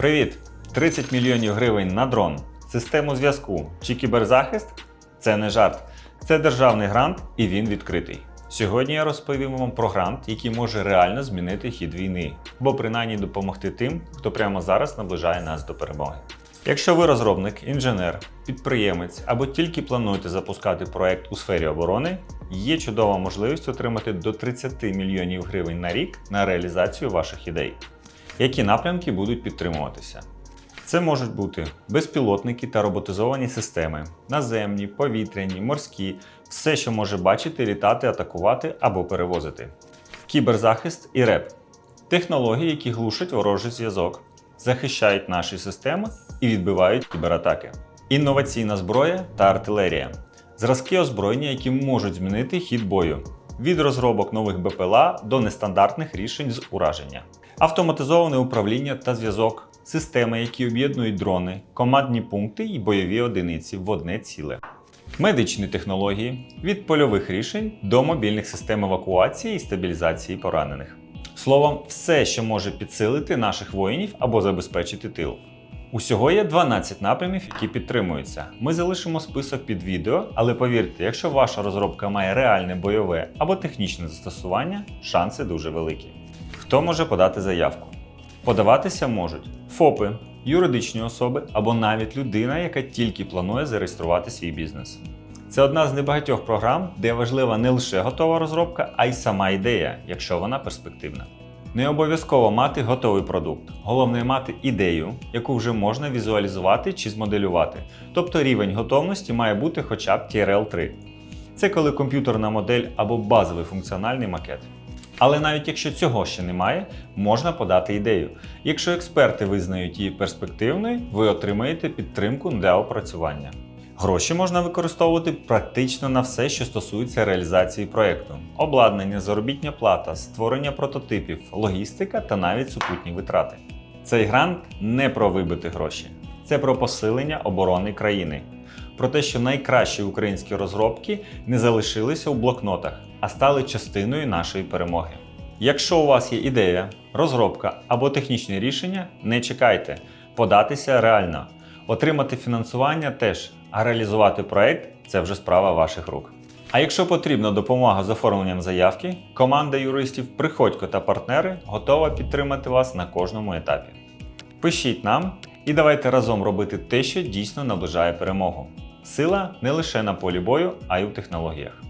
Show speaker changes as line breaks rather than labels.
Привіт! 30 мільйонів гривень на дрон, систему зв'язку чи кіберзахист це не жарт. Це державний грант і він відкритий. Сьогодні я розповім вам про грант, який може реально змінити хід війни, або принаймні допомогти тим, хто прямо зараз наближає нас до перемоги. Якщо ви розробник, інженер, підприємець або тільки плануєте запускати проект у сфері оборони, є чудова можливість отримати до 30 мільйонів гривень на рік на реалізацію ваших ідей. Які напрямки будуть підтримуватися? Це можуть бути безпілотники та роботизовані системи, наземні, повітряні, морські, все, що може бачити, літати, атакувати або перевозити. Кіберзахист і РЕП технології, які глушать ворожий зв'язок, захищають наші системи і відбивають кібератаки. Інноваційна зброя та артилерія зразки озброєння, які можуть змінити хід бою від розробок нових БПЛА до нестандартних рішень з ураження, автоматизоване управління та зв'язок, системи, які об'єднують дрони, командні пункти і бойові одиниці в одне ціле. Медичні технології від польових рішень до мобільних систем евакуації і стабілізації поранених. Словом, все, що може підсилити наших воїнів або забезпечити тил. Усього є 12 напрямів, які підтримуються. Ми залишимо список під відео, але повірте, якщо ваша розробка має реальне бойове або технічне застосування, шанси дуже великі. Хто може подати заявку? Подаватися можуть ФОПи, юридичні особи або навіть людина, яка тільки планує зареєструвати свій бізнес. Це одна з небагатьох програм, де важлива не лише готова розробка, а й сама ідея, якщо вона перспективна. Не обов'язково мати готовий продукт. Головне мати ідею, яку вже можна візуалізувати чи змоделювати. Тобто рівень готовності має бути хоча б TRL 3. Це коли комп'ютерна модель або базовий функціональний макет. Але навіть якщо цього ще немає, можна подати ідею. Якщо експерти визнають її перспективною, ви отримаєте підтримку для опрацювання. Гроші можна використовувати практично на все, що стосується реалізації проєкту: обладнання, заробітня плата, створення прототипів, логістика та навіть супутні витрати. Цей грант не про вибити гроші, це про посилення оборони країни. Про те, що найкращі українські розробки не залишилися у блокнотах, а стали частиною нашої перемоги. Якщо у вас є ідея, розробка або технічне рішення, не чекайте, податися реально. Отримати фінансування теж, а реалізувати проект це вже справа ваших рук. А якщо потрібна допомога з оформленням заявки, команда юристів Приходько та партнери готова підтримати вас на кожному етапі. Пишіть нам і давайте разом робити те, що дійсно наближає перемогу. Сила не лише на полі бою, а й у технологіях.